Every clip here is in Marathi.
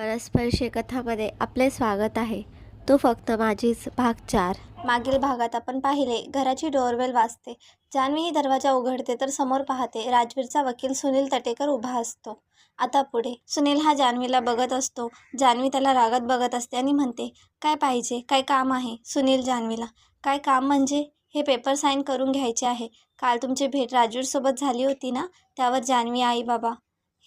परस्पर्शी कथामध्ये आपले स्वागत आहे. तो फक्त माझीच भाग चार मागील भागात आपण पाहिले घराची डोअरवेल वाजते. जान्हवी ही दरवाजा उघडते तर समोर पाहते राजवीरचा वकील सुनील तटेकर उभा असतो. आता पुढे. सुनील हा जान्हवीला बघत असतो. जान्हवी त्याला रागात बघत असते आणि म्हणते काय पाहिजे? काय काम आहे? सुनील जान्हवीला काय काम म्हणजे? हे पेपर साईन करून घ्यायचे आहे. काल तुमची भेट राजवीरसोबत झाली होती ना? त्यावर जान्हवी आई बाबा.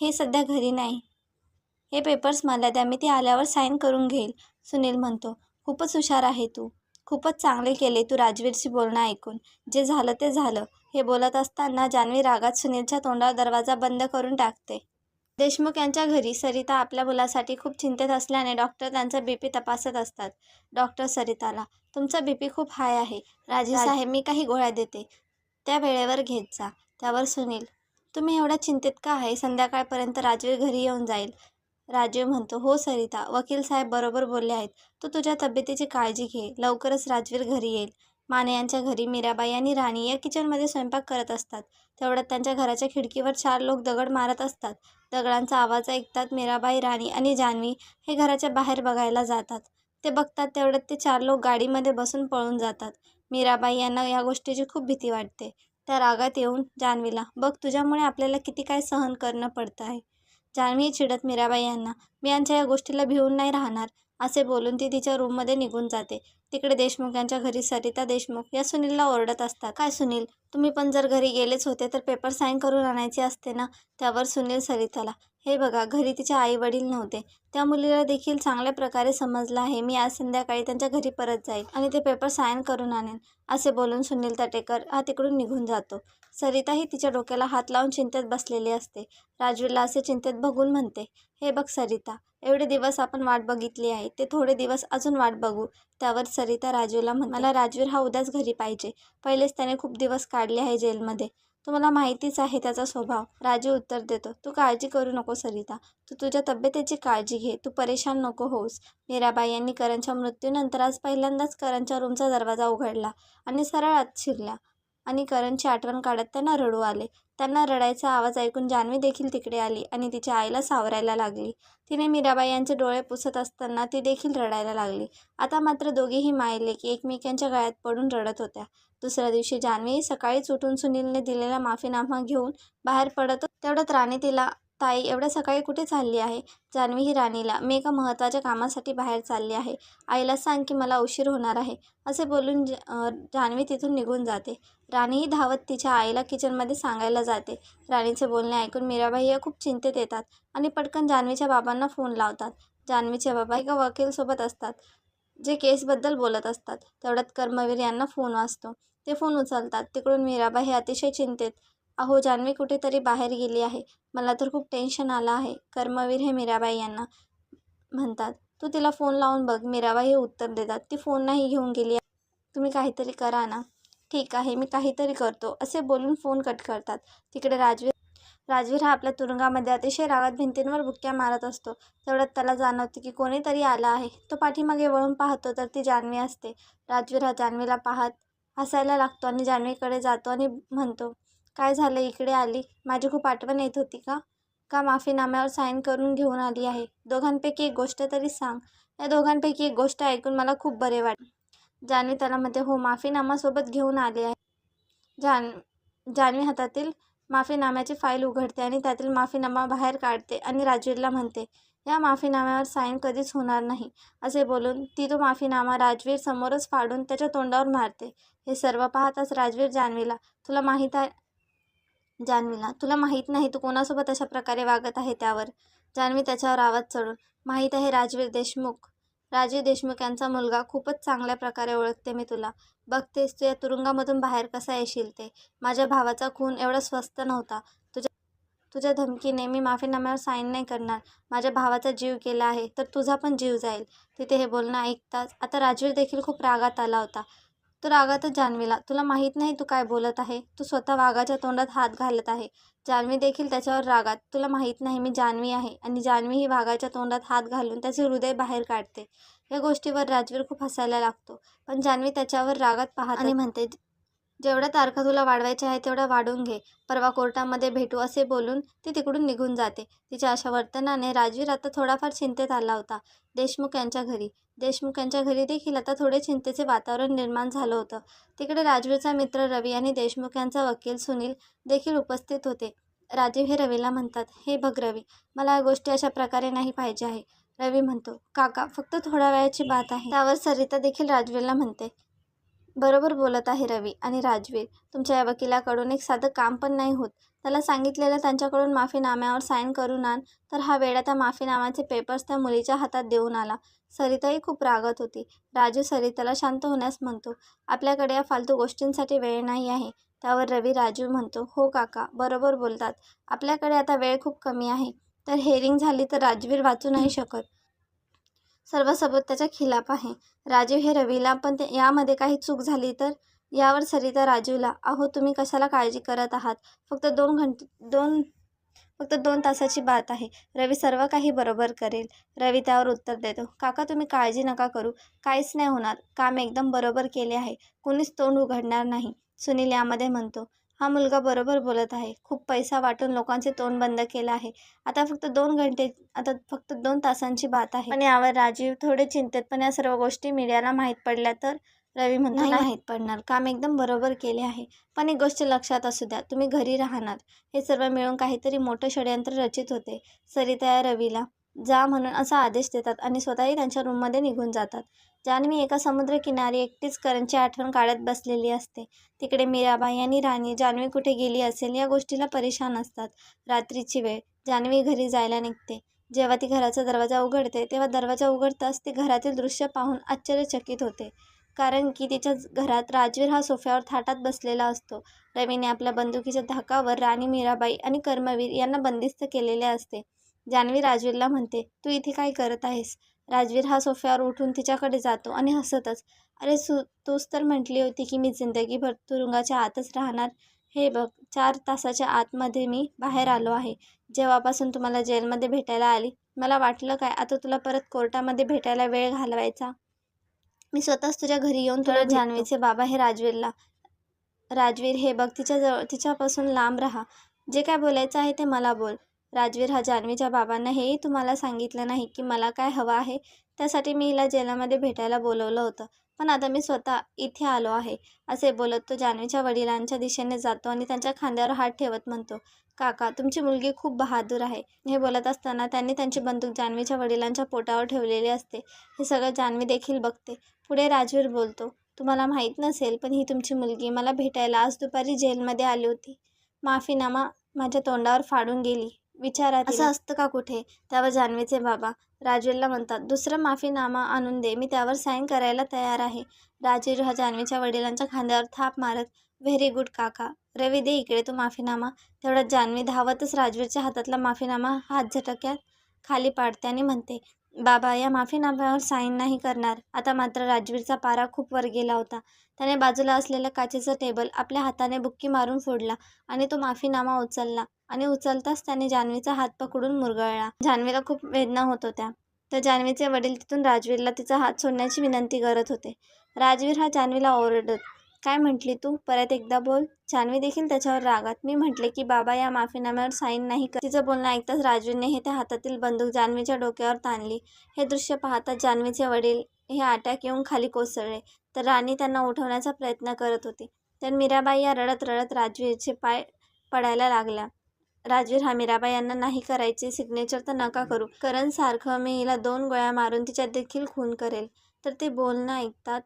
हे सध्या घरी नाही. हे पेपर्स मला द्या मी ते आल्यावर साईन करून घेईल सुनील म्हणतो. खूपच हुशार आहे तू. खूपच चांगले केले तू राजवीरची बोलणं ऐकून. जे झालं ते झालं. हे बोलत असताना जान्हवी रागात सुनीलच्या तोंडावर दरवाजा बंद करून टाकते. देशमुख यांच्या घरी सरिता आपल्या मुलासाठी खूप चिंतेत असल्याने डॉक्टर त्यांचा बी पी तपासत असतात. डॉक्टर सरिताला तुमचा बी पी खूप हाय आहे. राजे साहेब मी काही गोळ्या देते. त्या वेळेवर घेत जा. त्यावर सुनील तुम्ही एवढ्या चिंतेत का आहे? संध्याकाळपर्यंत राजवीर घरी येऊन जाईल. राजीव म्हणतो हो सरिता वकील साहेब बरोबर बोलले आहेत. तू तुझ्या तब्येतीची काळजी घे. लवकरच राजवीर घरी येईल. माने यांच्या घरी मीराबाई आणि राणी या किचनमध्ये स्वयंपाक करत असतात. तेवढ्यात त्यांच्या घराच्या खिडकीवर चार लोक दगड मारत असतात. दगडांचा आवाज ऐकतात मीराबाई राणी आणि जान्हवी हे घराच्या बाहेर बघायला जातात. ते बघतात तेवढ्यात ते चार लोक गाडीमध्ये बसून पळून जातात. मीराबाई यांना या गोष्टीची खूप भीती वाटते. त्या रागात येऊन जान्हवीला बघ तुझ्यामुळे आपल्याला किती काय सहन करणं पडतं आहे. जान्हवी चिडत मीराबाई यांना मी यांच्या या गोष्टीला भिवून नाही राहणार असे बोलून ती तिच्या रूममध्ये निघून जाते. तिकडे देशमुख यांच्या घरी सरिता देशमुख या सुनीलला ओरडत असतात काय सुनील तुम्ही पण जर घरी गेलेच होते तर पेपर साईन करून आणायचे असते ना? त्यावर सुनील सरिताला हे बघा घरी तिच्या आई वडील नव्हते. त्या मुलीला देखील चांगल्या प्रकारे समजलं आहे. मी आज संध्याकाळी त्यांच्या घरी परत जाईल आणि ते पेपर सायन करून आणेन असे बोलून सुनील तटेकर हा तिकडून निघून जातो. सरिताही तिच्या डोक्याला हात लावून चिंतेत बसलेली असते. राजवीरला असे चिंतेत बघून म्हणते हे बघ सरिता एवढे दिवस आपण वाट बघितली आहे ते थोडे दिवस अजून वाट बघू. त्यावर सरिता राजवीरला म्हण मला राजवीर हा उद्याच घरी पाहिजे. पहिलेच त्याने खूप दिवस काढले आहे जेलमध्ये. तुम्हाला माहितीच आहे त्याचा स्वभाव. राजू उत्तर देतो तू काळजी करू नको सरिता. तू तुझ्या तब्येतीची काळजी घे. तू परेशान नको होऊस. मीराबाई यांनी करणच्या मृत्यूनंतर आज पहिल्यांदाच करणच्या रूमचा दरवाजा उघडला आणि सरळ आत शिरल्या आणि करणची आठवण काढत त्यांना रडू आले. त्यांना रडायचा आवाज ऐकून जान्हवी देखील तिकडे आली आणि तिच्या आईला सावरायला लागली. तिने मीराबाई यांचे डोळे पुसत असताना ती देखील रडायला लागली. आता मात्र दोघेही मायले की एकमेकांच्या गळ्यात पडून रडत होत्या. दुसऱ्या दिवशी जान्हवी सकाळीच उठून सुनीलने दिलेला माफीनामा घेऊन बाहेर पडत तेवढ्यात राणी तिला ताई एवढ्या सकाळी कुठे चालली आहे जान्हवी ही राणीला मी एका महत्त्वाच्या कामासाठी बाहेर चालली आहे. आईला सांग की मला उशीर होणार आहे असे बोलून ज जान्हवी तिथून निघून जाते. राणीही धावत तिच्या आईला किचनमध्ये सांगायला जाते. राणीचे बोलणे ऐकून मीराबाई या खूप चिंतेत येतात आणि पटकन जान्हवीच्या बाबांना फोन लावतात. जान्हवीचे बाबा एका वकीलसोबत असतात जे केसबद्दल बोलत असतात. तेवढ्यात कर्मवीर यांना फोन वाजतो. ते फोन उचलतात. तिकडून मीराबाई हे अतिशय चिंतेत अहो जान्हवी कुठेतरी बाहेर गेली आहे. मला तर खूप टेन्शन आलं आहे कर्मवीर हे मीराबाई यांना म्हणतात तू तिला फोन लावून बघ. मीराबाई हे उत्तर देतात. ती फोन नाही घेऊन गेली तुम्ही काहीतरी करा ना. ठीक आहे मी काहीतरी करतो. असे बोलून फोन कट करतात. तिकडे राजवीर राजवीर हा आपल्या तुरुंगामध्ये अतिशय रागात भिंतींवर बुक्क्या मारत असतो. तेवढ्यात त्याला जाणवते की कोणीतरी आला आहे. तो पाठीमागे वळून पाहतो तर ती जान्हवी असते. राजवीर हा जान्हवीला पाहत हसायला लागतो आणि जान्हवीकडे जातो आणि म्हणतो काय झालं? इकडे आली. माझी खूप आठवण येत होती का? का माफीनाम्यावर साईन करून घेऊन आली आहे? दोघांपैकी एक गोष्ट तरी सांग. या दोघांपैकी एक गोष्ट ऐकून मला खूप बरे वाटते. जान्हवी त्यालामध्ये हो माफीनामासोबत घेऊन आले आहे. जान जान्हवी हातातील माफीनाम्याची फाईल उघडते आणि त्यातील माफीनामा बाहेर काढते आणि राजवीरला म्हणते या माफीनाम्यावर साईन कधीच होणार नाही. असे बोलून ती तो माफीनामा राजवीर समोरच फाडून त्याच्या तोंडावर मारते. हे सर्व पाहताच राजवीर जान्हवीला तुला माहीत आहे जान्हवीला तुला माहीत नाही तू कोणासोबत अशा प्रकारे वागत आहे त्यावर? जान्हवी त्याच्यावर आवाज चढून माहीत आहे राजवीर देशमुख राजीव देशमुख यांचा मुलगा खूपच चांगल्या प्रकारे ओळखते मी तुला. बघतेस तू या तुरुंगामधून बाहेर कसा येशील ते. माझ्या भावाचा खून एवढा स्वस्त नव्हता. तुझ्या तुझ्या धमकीने मी माफीनाम्यावर साईन नाही करणार. माझ्या भावाचा जीव गेला आहे तर तुझा पण जीव जाईल. तिथे हे बोलणं ऐकताच आता राजवीर देखील खूप रागात आला होता. तो रागातच जान्हवीला. तुला माहीत नाही तू काय बोलत आहे? तू स्वतः वाघाच्या तोंडात हात घालत आहे. जान्हवी देखील त्याच्यावर रागात. तुला माहीत नाही मी जान्हवी आहे आणि जान्हवी ही वाघाच्या तोंडात हात घालून त्याचे हृदय बाहेर काढते. या गोष्टीवर राजवीर खूप हसायला लागतो. पण जान्हवी त्याच्यावर रागात पाहत आणि म्हणते जेवढ्या तारखा तुला वाढवायच्या आहे तेवढ्या वाढवून घे. परवा कोर्टामध्ये भेटू असे बोलून ती तिकडून निघून जाते. तिच्या अशा वर्तनाने राजवीर आता थोडाफार चिंतेत आला होता. देशमुख यांच्या घरी. देशमुखांच्या घरी देखील आता थोडे चिंतेचे वातावरण निर्माण झालं होतं. तिकडे राजवीरचा मित्र रवी आणि देशमुख यांचा वकील सुनील देखील उपस्थित होते. राजीव हे रवीला म्हणतात हे बघ रवी मला या गोष्टी अशा प्रकारे नाही पाहिजे आहे. रवी म्हणतो काका फक्त थोड्या वेळाची बात आहे. त्यावर सरिता देखील राजवीरला म्हणते बरोबर बोलत आहे रवी आणि राजवीर. तुमच्या या वकिलाकडून एक साधं काम पण नाही होत. त्याला सांगितलेलं त्यांच्याकडून माफीनाम्यावर साईन करून आण. तर हा वेळा त्या माफीनाम्याचे पेपर्स त्या मुलीच्या हातात देऊन आला. सरिताही खूप रागत होती. राजू सरिताला शांत होण्यास म्हणतो आपल्याकडे या फालतू गोष्टींसाठी वेळ नाही आहे. त्यावर रवी राजू म्हणतो हो काका बरोबर बोलतात. आपल्याकडे आता वेळ खूप कमी आहे. तर हेरिंग झाली तर राजवीर वाचू नाही शकत. सर्व सबूत त्याच्या खिलाफ आहे. राजीव हे रवीला पण ते यामध्ये काही चूक झाली तर? यावर सरिता राजूला अहो तुम्ही कशाला काळजी करत आहात? फक्त दोन घंटे दोन फक्त दोन तासाची बात आहे. रवी सर्व काही बरोबर करेल. रवी त्यावर उत्तर देतो काका तुम्ही काळजी नका करू. काहीच नाही होणार. काम एकदम बरोबर केले आहे. कुणीच तोंड उघडणार नाही सुनील यामध्ये म्हणतो. हा मुलगा बरोबर बोलत आहे. खूप पैसा वाटून लोकांचे तोंड बंद केलं आहे. आता फक्त दोन घंटे आता फक्त दोन तासांची बात आहे. पण यावर राजीव थोडे चिंतेत पण या सर्व गोष्टी मीडियाला माहीत पडल्या तर रवी म्हणतो माहीत पडणार. काम एकदम बरोबर केले आहे. पण एक गोष्ट लक्षात असू द्या तुम्ही घरी राहणार. हे सर्व मिळून काहीतरी मोठं षडयंत्र रचित होते सरिता या रवीला. जा म्हणून असा आदेश देतात आणि स्वतःही त्यांच्या रूममध्ये निघून जातात. जान्हवी एका समुद्रकिनारी एकटीच करणची आठवण काढत बसलेली असते. तिकडे मीराबाई आणि राणी जान्हवी कुठे गेली असेल या गोष्टीला परेशान असतात. रात्रीची वेळ जान्हवी घरी जायला निघते. जेव्हा ती घराचा दरवाजा उघडते तेव्हा दरवाजा उघडताच ती घरातील दृश्य पाहून आश्चर्यचकित होते. कारण की तिच्या घरात राजवीर हा सोफ्यावर थाटात बसलेला असतो. रवीने आपल्या बंदुकीच्या धाकावर राणी मीराबाई आणि कर्मवीर यांना बंदिस्त केलेले असते. जान्हवी राजवीरला म्हणते तू इथे काय करत आहेस? राजवीर हा सोफ्यावर उठून तिच्याकडे जातो आणि हसतच. अरे सु तूच तर म्हटली होती की मी जिंदगीभर तुरुंगाच्या आतच राहणार. हे बघ चार तासाच्या आतमध्ये मी बाहेर आलो आहे. जेव्हापासून तुम्हाला जेलमध्ये भेटायला आली मला वाटलं काय? आता तुला परत कोर्टामध्ये भेटायला वेळ घालवायचा? मी स्वतःच तुझ्या घरी येऊन तुला जान्हवीचे बाबा हे राजवीरला राजवीर हे बघ तिच्याजवळ तिच्यापासून लांब राहा. जे काय बोलायचं आहे ते मला बोल. राजवीर हा जान्हवीच्या बाबांना हेही तुम्हाला सांगितलं नाही की मला काय हवं आहे? त्यासाठी मी हिला जेलामध्ये भेटायला बोलवलं होतं. पण आता मी स्वतः इथे आलो आहे. असे बोलत तो जान्हवीच्या वडिलांच्या दिशेने जातो आणि त्यांच्या खांद्यावर हात ठेवत म्हणतो काका तुमची मुलगी खूप बहादूर आहे. हे बोलत असताना त्यांनी त्यांची बंदूक जान्हवीच्या वडिलांच्या पोटावर ठेवलेली असते. हे सगळं जान्हवी देखील बघते. पुढे राजवीर बोलतो तुम्हाला माहीत नसेल पण ही तुमची मुलगी मला भेटायला आज दुपारी जेलमध्ये आली होती. माफीनामा माझ्या तोंडावर फाडून गेली. विचारात असं असतं का कुठे? त्यावर जान्हवीचे बाबा. राजवीरला म्हणतात दुसरं माफीनामा आणून दे. मी त्यावर साईन करायला तयार आहे. राजवीर हा जान्हवीच्या वडिलांच्या खांद्यावर थाप मारत व्हेरी गुड काका. रवी दे इकडे तो माफीनामा. तेवढ्यात जान्हवी धावतच राजवीरच्या हातातला माफीनामा हात झटक्यात खाली पाडते आणि म्हणते बाबा या माफीनाम्यावर साईन नाही करणार. आता मात्र राजवीरचा पारा खूप वर गेला होता. त्याने बाजूला असलेलं काचेचं टेबल आपल्या हाताने बुक्की मारून फोडला आणि तो माफीनामा उचलला. आणि उचलताच त्याने जान्हवीचा हात पकडून मुरगळला. जान्हवीला खूप वेदना होत होत्या. तर जान्हवीचे वडील तिथून राजवीरला तिचा हात सोडण्याची विनंती करत होते. राजवीर हा जान्हवीला ओरडत काय म्हटली तू? परत एकदा बोल. जान्हवी देखील त्याच्यावर रागात. मी म्हटले की बाबा या माफीनाम्यावर साईन नाही कर तिचं बोलणं ऐकताच राजवीरने हे त्या हातातील बंदूक जान्हवीच्या डोक्यावर ताणली. हे दृश्य पाहता जान्हवीचे वडील हे अटॅक येऊन खाली कोसळले. तर राणी त्यांना उठवण्याचा प्रयत्न करत होती. तर मीराबाई या रडत रडत राजवीरचे पाय पडायला लागल्या. राजवीर हा मीराबाई यांना नाही करायचे सिग्नेचर तर नका करू. करण सारखं मी हिला दोन गोळ्या मारून तिच्यात देखील खून करेल. तर ते बोलणं ऐकतात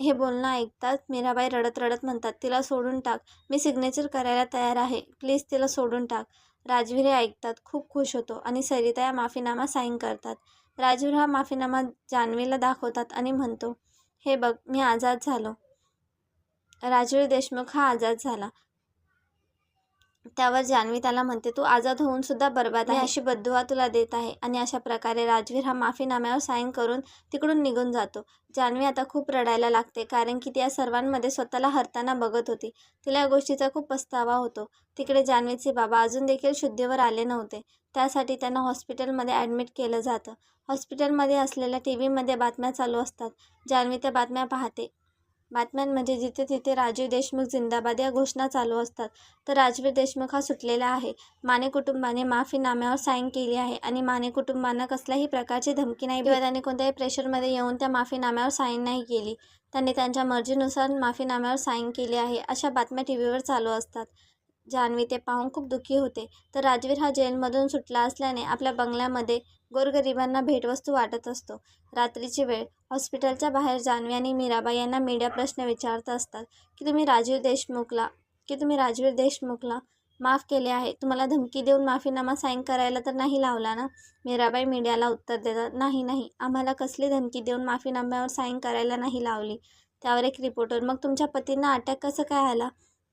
हे बोलणं ऐकतात मीराबाई रडत रडत म्हणतात तिला सोडून टाक. मी सिग्नेचर करायला तयार आहे. प्लीज तिला सोडून टाक. राजवीर हे ऐकतात खूप खुश होतो आणि सरिता या माफीनामा साईन करतात. राजवीर हा माफीनामा जान्हवीला दाखवतात आणि म्हणतो हे बघ मी आझाद झालो. राजवीर देशमुख हा आझाद झाला. त्यावर जान्हवी त्याला म्हणते तू आझाद होऊन सुद्धा बर्बाद आहे अशी बद्दुआ तुला देत आहे. आणि अशा प्रकारे राजवीर हा माफीनाम्यावर साईन करून तिकडून निघून जातो. जान्हवी आता खूप रडायला लागते कारण की ती या सर्वांमध्ये स्वतःला हरताना बघत होती. तिला या गोष्टीचा खूप पस्तावा होतो. तिकडे जान्हवीचे बाबा अजून देखील शुद्धीवर आले नव्हते. त्यासाठी त्यांना हॉस्पिटलमध्ये ॲडमिट केलं जातं. हॉस्पिटलमध्ये असलेल्या टी व्हीमध्ये बातम्या चालू असतात. जान्हवी त्या बातम्या पाहते. बातम्यांमध्ये म्हणजे जिथे तिथे राजीव देशमुख जिंदाबाद या घोषणा चालू असतात. तर राजवीर देशमुख हा सुटलेला आहे. माने कुटुंबाने माफीनाम्यावर साईन केली आहे आणि माने कुटुंबांना कसल्याही प्रकारची धमकी नाही किंवा त्यांनी कोणत्याही प्रेशरमध्ये येऊन त्या माफीनाम्यावर साईन नाही केली. त्यांनी त्यांच्या मर्जीनुसार माफीनाम्यावर साईन केली आहे अशा बातम्या टी व्हीवर चालू असतात. जान्हवी ते पाहून खूप दुःखी होते. तर राजवीर हा जेलमधून सुटला असल्याने आपल्या बंगल्यामध्ये गोरगरिबांना भेटवस्तू वाटत असतो. रात्रीची वेळ. हॉस्पिटलच्या बाहेर जान्हवी आणि मीराबाई यांना मीडिया प्रश्न विचारत असतात की तुम्ही राजीव देशमुखला की तुम्ही राजवीर देशमुखला माफ केले आहे? तुम्हाला धमकी देऊन माफीनामा साईन करायला तर नाही लावला ना? मीराबाई मीडियाला उत्तर देतात नाही नाही. आम्हाला कसली धमकी देऊन माफीनाम्यावर साईन करायला नाही लावली? त्यावर एक रिपोर्टर मग तुमच्या पतींना अटॅक कसं काय आला?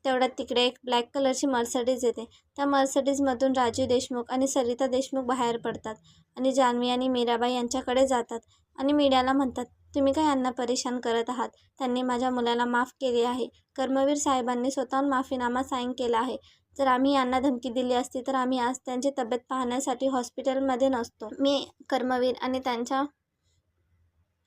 तेवढ्यात तिकडे एक ब्लॅक कलरची मर्सडीज येते. त्या मर्सडीजमधून राजीव देशमुख आणि सरिता देशमुख बाहेर पडतात आणि जान्हवी आणि मीराबाई यांच्याकडे जातात आणि मीडियाला म्हणतात तुम्ही काय यांना परेशान करत आहात? त्यांनी माझ्या मुलाला माफ केली आहे. कर्मवीर साहेबांनी स्वतःहून माफीनामा साईन केला आहे. जर आम्ही यांना धमकी दिली असती तर आम्ही आज त्यांची तब्येत पाहण्यासाठी हॉस्पिटलमध्ये नसतो. मी कर्मवीर आणि त्यांच्या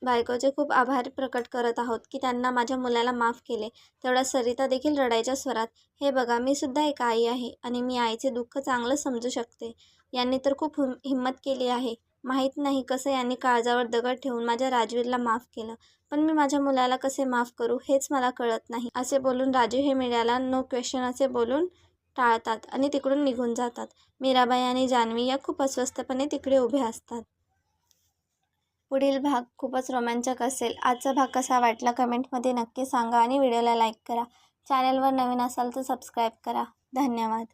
बायकोचे खूप आभार प्रकट करत आहोत की त्यांना माझ्या मुलाला माफ केले. तेवढ्या सरिता देखील रडायच्या स्वरात हे बघा मी सुद्धा एक आई आहे आणि मी आईचे दुःख चांगलं समजू शकते. यांनी तर खूप हिम हिंमत केली आहे. माहीत नाही कसं यांनी काळजावर दगड ठेवून माझ्या राजवीरला माफ केलं. पण मी माझ्या मुलाला कसे माफ करू हेच मला कळत नाही. असे बोलून राजू हे मीडियाला नो क्वेश्चन असे बोलून टाळतात आणि तिकडून निघून जातात. मीराबाई आणि जान्हवी या खूप अस्वस्थपणे तिकडे उभे असतात. पुढील भाग खूपच रोमांचक असेल. आजचा भाग कसा वाटला कमेंटमध्ये नक्की सांगा आणि व्हिडिओला लाईक करा. चॅनलवर नवीन असाल तर सबस्क्राईब करा. धन्यवाद.